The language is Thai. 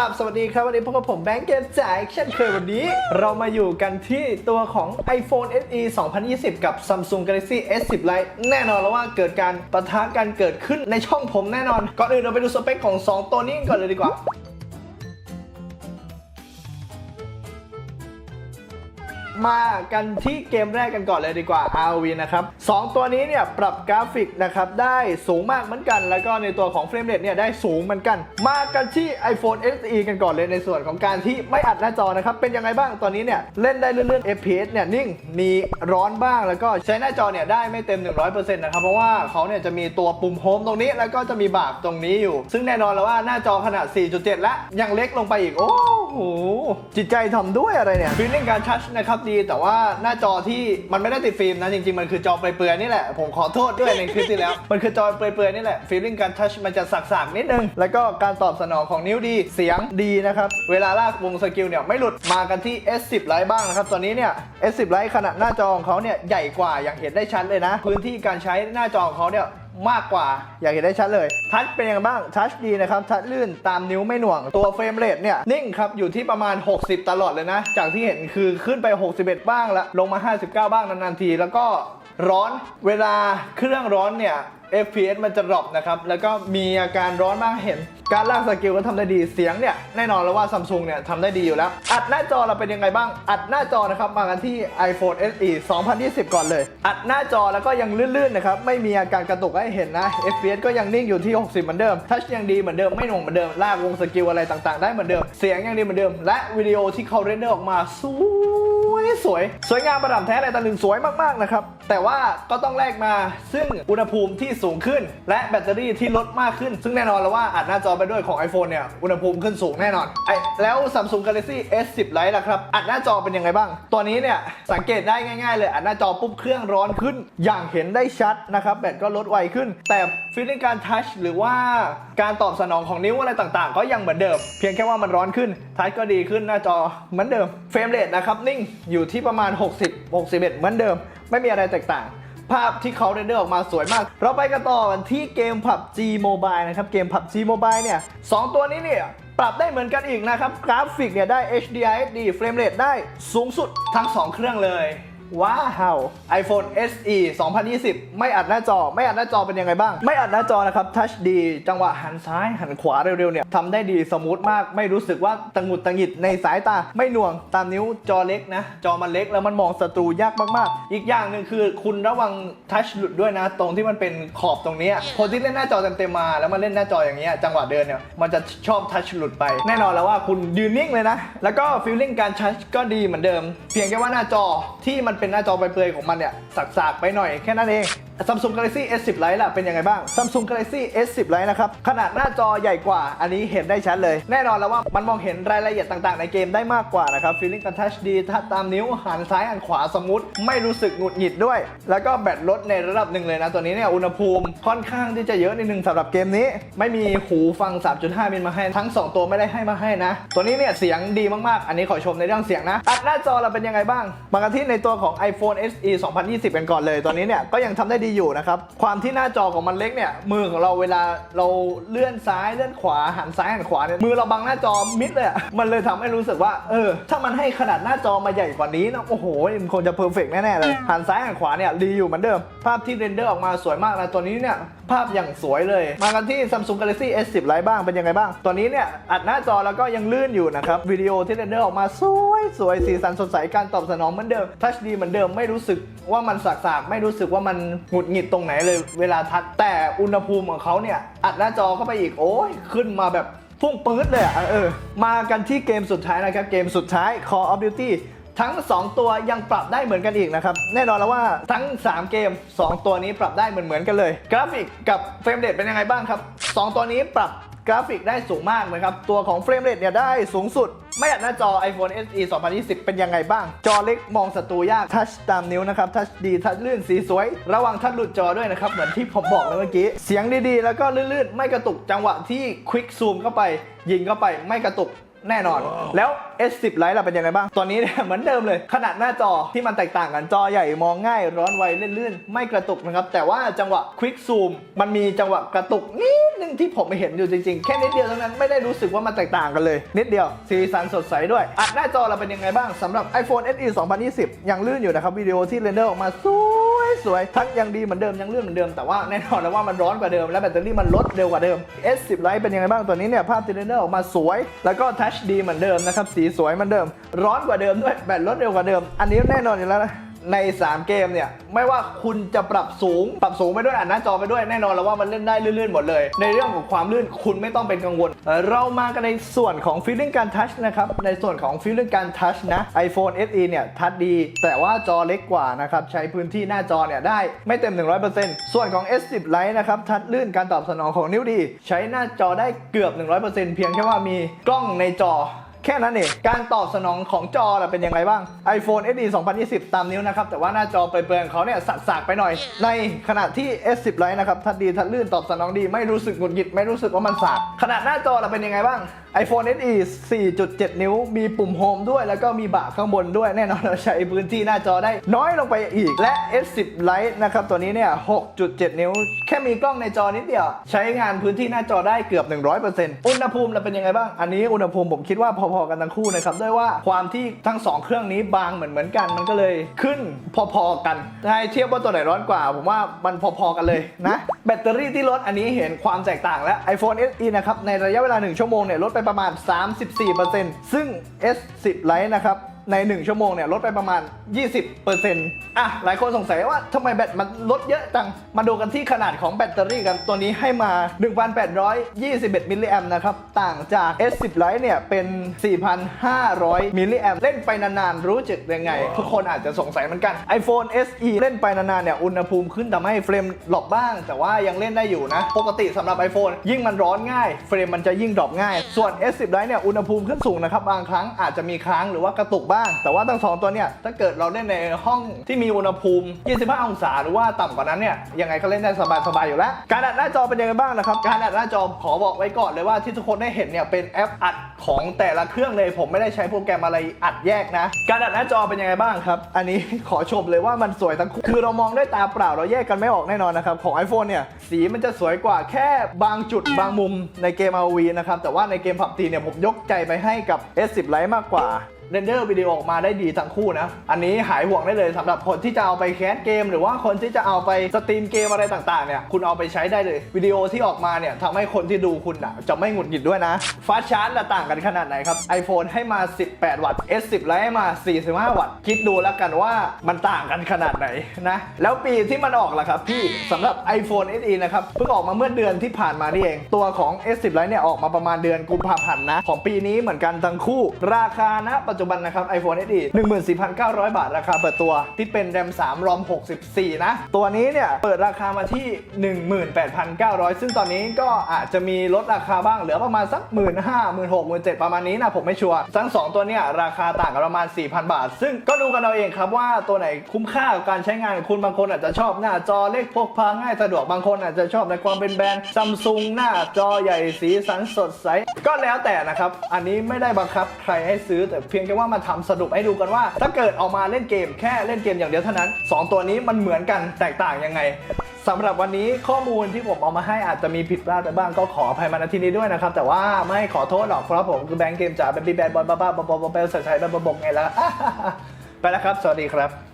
ราบสวัสดีครับ วันนี้พบกับผมแบงค์เกมจ่ายเช่นเคยวันนี้ เรามาอยู่กันที่ตัวของ iPhone SE 2020 กับ Samsung Galaxy S10 Lite แน่นอนแล้วว่าเกิดการปะทะกันเกิดขึ้นในช่องผมแน่นอน ก่อนอื่นเราไปดูสเปคของ 2 ตัวนี้ก่อนเลยดีกว่า มากันที่เกมแรกกันก่อนเลยดีกว่า RV นะครับสองตัวนี้เนี่ยปรับกราฟิกนะครับได้สูงมากเหมือนกัน แล้วก็ในตัวของเฟรมเรทเนี่ยได้สูงเหมือนกัน มากันที่ iPhone SE กันก่อนเลยในส่วนของการที่ไม่อัดหน้าจอนะครับเป็นยังไงบ้างตอนนี้เนี่ยเล่นได้เรื่อยๆ FPS เนี่ยนิ่งมีร้อนบ้างแล้วก็ใช้หน้าจอเนี่ยได้ไม่เต็ม 100%นะครับเพราะว่าเขาเนี่ยจะมีตัวปุ่มโฮมตรงนี้ แล้วก็จะมีบาร์ตรงนี้อยู่ ซึ่งแน่นอนแล้วว่าหน้าจอขนาด 4.7 และยังเล็กลงไปอีกโอ้โหจิตใจทำด้วยอะไรเนี่ยฟีลลิ่งการทัชนะครับดแต่ว่าหน้าจอที่มันไม่ได้ติดฟิล์มนะจริงๆ มันคือจอเปลือยๆนี่แหละ ผมขอโทษด้วยในคลิปที่แล้ว มันคือจอเปลือยๆนี่แหละฟีลลิ่งการทัชมันจะสักๆนิดนึง แล้วก็การตอบสนองของนิ้วดีเสียงดีนะครับ เวลาลากวงสกิลเนี่ยไม่หลุดมากันที่ S10 Lite บ้างนะครับตอนนี้เนี่ย S10 Lite ขนาดหน้าจอของเขาเนี่ยใหญ่กว่าอย่างเห็นได้ชัดเลยนะ พื้นที่การใช้หน้าจอของเขาเนี่ย มากกว่า อยากเห็นได้ชัดเลย ทัชเป็นยังไงบ้าง ทัชดีนะครับ ทัชลื่นตามนิ้วไม่หน่วง ตัวเฟรมเรทเนี่ย นิ่งครับ อยู่ที่ประมาณ 60 ตลอดเลยนะ จากที่เห็นคือขึ้นไป 61 บ้างละลงมา 59 บ้างนานๆที แล้วก็ร้อน เวลาเครื่องร้อนเนี่ย FPS มันจะดรอปนะครับ แล้วก็มีอาการร้อนมากเห็น การลากสกิลก็ทำได้ดี เสียงเนี่ย แน่นอนแล้วว่าซัมซุงเนี่ยทำได้ดีอยู่แล้ว อัดหน้าจอเราเป็นยังไงบ้าง อัดหน้าจอนะครับ มากันที่ iPhone SE 2020 ก่อนเลย อัดหน้าจอแล้วก็ยังลื่นๆนะครับ ไม่มีอาการกระตุกให้เห็นนะ FPS ก็ยังนิ่งอยู่ที่ 60 เหมือนเดิม ทัชยังดีเหมือนเดิม ไม่หน่วงเหมือนเดิม ลากวงสกิลอะไรต่างๆ ได้เหมือนเดิม เสียงยังดีเหมือนเดิม และวิดีโอที่เขาเรนเดอร์ออกมาสวย สวย สวยงามประดับแท้อะไรต่างสวยมากๆนะครับ แต่ว่าก็ต้องแลกมาซึ่งอุณหภูมิที่สูงขึ้น และแบตเตอรี่ที่ลดมากขึ้น ซึ่งแน่นอนแล้วว่าอัดหน้าจอไปด้วยของ iPhone เนี่ย อุณหภูมิขึ้นสูงแน่นอนไอแล้ว Samsung Galaxy S10 Lite ล่ะครับ อัดหน้าจอเป็นยังไงบ้าง ตัวนี้เนี่ยสังเกตได้ง่ายๆ เลยอัดหน้าจอปุ๊บเครื่องร้อนขึ้น อย่างเห็นได้ชัดนะครับแบตก็ลดไวขึ้น แต่ฟีลลิ่งการทัชหรือว่าการตอบสนองของนิ้วอะไรต่างๆ ก็ยังเหมือนเดิม เพียงแค่ว่ามันร้อนขึ้นทัชก็ดีขึ้นหน้าจอเหมือนเดิมเฟรมเรทนะครับนิ่งอยูู่่ที่ประมาณ 60 61 เหมือนเดิม ไม่มีอะไรแตกต่าง ภาพที่เขาเรนเดอร์ออกมาสวยมาก เราไปกันต่อกันที่เกม PUBG Mobile นะครับ เกม PUBG Mobile เนี่ยสองตัวนี้เนี่ยปรับได้เหมือนกันอีกนะครับ กราฟิกเนี่ยได้ HDR HD เฟรมเรทได้สูงสุดทั้ง 2 เครื่องเลย ว้าว iPhone SE 2020 ไม่อัดหน้าจอ ไม่อัดหน้าจอเป็นยังไงบ้าง ไม่อัดหน้าจอนะครับ ทัชดี จังหวะหันซ้ายหันขวาเร็วๆเนี่ยทำได้ดีสมูทมาก ไม่รู้สึกว่าตังหงุดตังหงิดในสายตา ไม่หน่วง ตามนิ้วจอเล็กนะ จอมันเล็กแล้วมันมองศัตรูยากมากๆ อีกอย่างหนึ่งคือคุณระวังทัชหลุดด้วยนะ ตรงที่มันเป็นขอบตรงเนี้ยคนที่เล่นหน้าจอเต็มๆมา แล้วมันเล่นหน้าจออย่างเงี้ย จังหวะเดินเนี่ยมันจะชอบทัชหลุดไป แน่นอนแล้วว่าคุณยืนนิ่งเลยนะ แล้วก็ฟีลลิ่งการทัชก็ดีเหมือนเดิม เพียงแค่ว่าหน้าจอที่มันเป็นหน้าจอเปลือยๆของมันเนี่ยสักๆไปหน่อยแค่นั้นเอง Samsung Galaxy S10 Lite ล่ะเป็นยังไงบ้าง Samsung Galaxy S10 Lite นะครับ ขนาดหน้าจอใหญ่กว่า อันนี้เห็นได้ชัดเลย แน่นอนแล้วว่ามันมองเห็นรายละเอียดต่างๆ ในเกมได้มากกว่านะครับ Feeling การทัชดีถ้าตามนิ้วหันซ้ายหันขวาสมูทไม่รู้สึกหงุดหงิดด้วย แล้วก็แบตลดในระดับหนึ่งเลยนะ ตัวนี้เนี่ยอุณหภูมิค่อนข้างที่จะเยอะนิดนึงสำหรับเกมนี้ ไม่มีหูฟัง 3.5 มิลมาให้ทั้ง 2 ตัวไม่ได้ให้มาให้นะ ตัวนี้เนี่ยเสียงดีมากๆ อันนี้ขอชมในเรื่องเสียงนะอัดหน้าจอเราเป็นยังไงบ้างมากันที่ในตัวของ iPhone SE 2020 กันก่อนเลย ตัวนี้เนี่ยก็ยังทำได้ดีอยู่นะครับ ความที่หน้าจอของมันเล็กเนี่ย มือของเราเวลาเราเลื่อนซ้ายเลื่อนขวาหันซ้ายหันขวาเนี่ยมือเราบังหน้าจอมิดเลยอะมันเลยทำให้รู้สึกว่าเออถ้ามันให้ขนาดหน้าจอมาใหญ่กว่านี้นะโอ้โหมันคงจะเพอร์เฟกแน่ๆเลยหันซ้ายหันขวาเนี่ยดีอยู่เหมือนเดิม ภาพที่เรนเดอร์ออกมาสวยมากนะตัวนี้เนี่ยภาพอย่างสวยเลย มากันที่ Samsung Galaxy S10 Lite บ้างเป็นยังไงบ้าง ตัวนี้เนี่ยอัดหน้าจอแล้วก็ยังลื่นอยู่นะครับวิดีโอที่เรนเดอร์ออกมาสวยสวยสีสันสดใสการตอบสนองเหมือนเดิมทัชดีเหมือนเดิมไม่รู้สึกว่ามันสากๆไม่รู้สึกว่ามันหงุดหงิดตรงไหนเลยเวลาทัชแต่อุณหภูมิของเขาเนี่ย อัดหน้าจอเข้าไปอีกโอ้ยขึ้นมาแบบพุ่งปื๊ดเลยอะเออมากันที่เกมสุดท้ายนะครับ เกมสุดท้าย Call of Duty ทั้ง 2 ตัวยังปรับได้เหมือนกันอีกนะครับ แน่นอนแล้วว่าทั้ง 3 เกม 2 ตัวนี้ปรับได้เหมือนเหมือนๆกันเลย กราฟิกกับเฟรมเรทเป็นยังไงบ้างครับ 2 ตัวนี้ปรับกราฟิกได้สูงมากนะครับ ตัวของเฟรมเรทเนี่ยได้สูงสุด ไม่อัดหน้าจอ iPhone SE 2020 เป็นยังไงบ้าง จอเล็กมองศัตรูยาก ทัชตามนิ้วนะครับ ทัชดีทัชลื่นสีสวย ระวังทัชหลุดจอด้วยนะครับ เหมือนที่ผมบอกเลยเมื่อกี้ เสียงดีๆ แล้วก็ลื่นๆ ไม่กระตุกจังหวะที่ควิกซูมเข้าไป ยิงเข้าไปไม่กระตุก แน่นอน แล้ว S10 Lite เราเป็นยังไงบ้าง ตอนนี้เนี่ยเหมือนเดิมเลย ขนาดหน้าจอที่มันแตกต่างกัน จอใหญ่มองง่าย ร้อนไวลื่นๆ ไม่กระตุกนะครับ แต่ว่าจังหวะ Quick Zoom มันมีจังหวะกระตุกนิดนึงที่ผมไม่เห็นอยู่จริงๆ แค่นิดเดียวเท่านั้นไม่ได้รู้สึกว่ามันแตกต่างกันเลย นิดเดียว สีสันสดใสด้วย อัดหน้าจอเราเป็นยังไงบ้างสำหรับ iPhone SE 2020 ยังลื่นอยู่นะครับวิดีโอที่เรนเดอร์ออกมาสวย สวยทัชยังดีเหมือนเดิมยังเลื่อนเหมือนเดิมแต่ว่าแน่นอนแล้วว่ามันร้อนกว่าเดิม และแบตเตอรี่มันลดเร็วกว่าเดิม S10 Lite เป็นยังไงบ้างตัวนี้เนี่ยภาพที่เรนเนอร์ออกมาสวย แล้วก็ทัชดีเหมือนเดิมนะครับสีสวยเหมือนเดิม ร้อนกว่าเดิมด้วยแบตลดเร็วกว่าเดิม อันนี้แน่นอนอยู่แล้วนะ ใน 3 เกมเนี่ย ไม่ว่าคุณจะปรับสูง ปรับสูงไปด้วยอ่านหน้าจอไปด้วยแน่นอนแล้วว่ามันเล่นได้ลื่นๆหมดเลย ในเรื่องของความลื่นคุณไม่ต้องเป็นกังวล เรามากันในส่วนของ feeling การทัชนะครับ ในส่วนของ feeling การทัชนะ iPhone SE เนี่ย ทัชดี แต่ว่าจอเล็กกว่านะครับ ใช้พื้นที่หน้าจอเนี่ยได้ไม่เต็ม 100%ส่วนของ S10 Lite นะครับ ทัชลื่นการตอบสนองของนิ้วดี ใช้หน้าจอได้เกือบ 100%เพียงแค่ว่ามีกล้องในจอ แค่นั้นเอง การตอบสนองของจอล่ะเป็นยังไงบ้าง iPhone SE 2020 ตามนิ้วนะครับ แต่ว่าหน้าจอเปลือยๆของเขาเนี่ยสักๆไปหน่อย ในขณะที่ S10 Lite นะครับทัดดีทัดลื่นตอบสนองดีไม่รู้สึกหงุดหงิดไม่รู้สึกว่ามันสากขนาดหน้าจอล่ะเป็นยังไงบ้าง iPhone SE 4.7 นิ้ว มีปุ่มโฮมด้วย แล้วก็มีบะข้างบนด้วย แน่นอนเราใช้พื้นที่หน้าจอได้น้อยลงไปอีก และ S10 Lite นะครับ ตัวนี้เนี่ย 6.7 นิ้ว แค่มีกล้องในจอนิดเดียว ใช้งานพื้นที่หน้าจอได้เกือบ 100%อุณหภูมิเราเป็นยังไงบ้าง อันนี้อุณหภูมิผมคิดว่าพอๆกันทั้งคู่นะครับ ด้วยว่าความที่ทั้งสองเครื่องนี้บางเหมือนเหมือนกัน มันก็เลยขึ้นพอๆกัน ให้เทียบว่าตัวไหนร้อนกว่า ผมว่ามันพอๆกันเลยนะ แบตเตอรี่ที่ลดอันนี้เห็นความแตกต่างแล้ว iPhone SE นะครับ ในระยะเวลา 1 ชั่วโมงเนี่ยลดไปประมาณ 34%ซึ่ง S10 Lite นะครับ ใน 1 ชั่วโมงเนี่ยลดไปประมาณ 20%อะหลายคนสงสัยว่าทำไมแบตมันลดเยอะจัง มาดูกันที่ขนาดของแบตเตอรี่กันตัวนี้ให้มา 1,821 มิลลิแอมนะครับ ต่างจาก S10 Lite เนี่ยเป็น 4,500 มิลลิแอมเล่นไปนานๆ รู้จึกยังไง ทุกคนอาจจะสงสัยเหมือนกัน iPhone SE เล่นไปนานๆเนี่ยอุณหภูมิขึ้นทำให้เฟรมหลบบ้าง แต่ว่ายังเล่นได้อยู่นะ ปกติสำหรับ iPhone ยิ่งมันร้อนง่าย เฟรมมันจะยิ่งดรอปง่าย ส่วน S10 Lite เนี่ยอุณหภูมิขึ้นสูงนะครับบางครั้งอาจจะมีค้างหรือว่ากระตุกบ้าง แต่ว่าทั้งสองตัวเนี่ยถ้าเกิดเราเล่นในห้องที่มีอุณหภูมิ 25 องศาหรือว่าต่ำกว่านั้นเนี่ยยังไงก็เล่นได้สบายๆอยู่แล้ว การอัดหน้าจอเป็นยังไงบ้างนะครับการอัดหน้าจอขอบอกไว้ก่อนเลยว่าที่ทุกคนได้เห็นเนี่ยเป็นแอปอัดของแต่ละเครื่องเลย ผมไม่ได้ใช้โปรแกรมอะไรอัดแยกนะ การอัดหน้าจอเป็นยังไงบ้างครับ อันนี้ขอชมเลยว่ามันสวยทั้งคู่คือเรามองด้วยตาเปล่าเราแยกกันไม่ออกแน่นอนนะครับของ iPhone เนี่ยสีมันจะสวยกว่าแค่บางจุดบางมุมในเกม RV นะครับแต่ว่าในเกม PUBG เนี่ยผมยกใจไปให้กับ S10 Lite มากกว่า เรนเดอร์วิดีโอออกมาได้ดีทั้งคู่นะ อันนี้หายห่วงได้เลยสำหรับคนที่จะเอาไปแคสเกม หรือว่าคนที่จะเอาไปสตรีมเกมอะไรต่างๆเนี่ยคุณเอาไปใช้ได้เลยวิดีโอที่ออกมาเนี่ยทำให้คนที่ดูคุณอะจะไม่หงุดหงิดด้วยนะฟาสชาร์จละต่างกันขนาดไหนครับ iPhone ให้มา 18 วัตต์ S10 ไลท์ให้มา 45 วัตต์ คิดดูแล้วกันว่ามันต่างกันขนาดไหนนะแล้วปีที่มันออกล่ะครับพี่สำหรับ iPhone SE นะครับเพิ่งออกมาเมื่อเดือนที่ผ่านมานี่เอง ตัวของ S10 Lite เนี่ยออกมาประมาณเดือนกุมภาพันธ์นะของปีนี้เหมือนกันทั้งคู่ ราคานะปัจจุบันนะครับ iPhone SE 14,900 บาทราคาเปิดตัวที่เป็น RAM 3 ROM 64 นะ ตัวนี้เนี่ยเปิดราคามาที่ 18,900 ซึ่งตอนนี้ก็อาจจะมีลดราคาบ้างเหลือประมาณสัก 1 5 0 0 0 16 0 0 7ประมาณนี้นะผมไม่ชัวร์ทั้ง 2 ตัวเนี่ยราคาต่างกันประมาณ 4,000 บาท ซึ่งก็ดูกันเอาเองครับว่าตัวไหนคุ้มค่ากับการใช้งานคุณบางคนอาจจะชอบหน้าจอเล็กพกพาง่ายสะดวกบางคนอาจจะชอบในความเป็นแบรนด์ซัมซุงหน้าจอใหญ่สีสันสดใส ก็แล้วแต่นะครับ อันนี้ไม่ได้บังคับใครให้ซื้อแต่เพียงแค่ว่ามาทำสรุปให้ดูกันว่า ถ้าเกิดออกมาเล่นเกมแค่เล่นเกมอย่างเดียวเท่านั้น 2 ตัวนี้มันเหมือนกันแตกต่างยังไงสำหรับวันนี้ข้อมูลที่ผมเอามาให้อาจจะมีผิดพลาดไปบ้างก็ขออภัยมาณที่นี้ด้วยนะครับ แต่ว่าไม่ขอโทษหรอกเพราะผมคือแบงค์เกมจ๋าเป็นบีแบนบอลบ้าบ้าบอลบอลบอลใส่ใส่แบบบกไงล่ะไปแล้วครับ สวัสดีครับ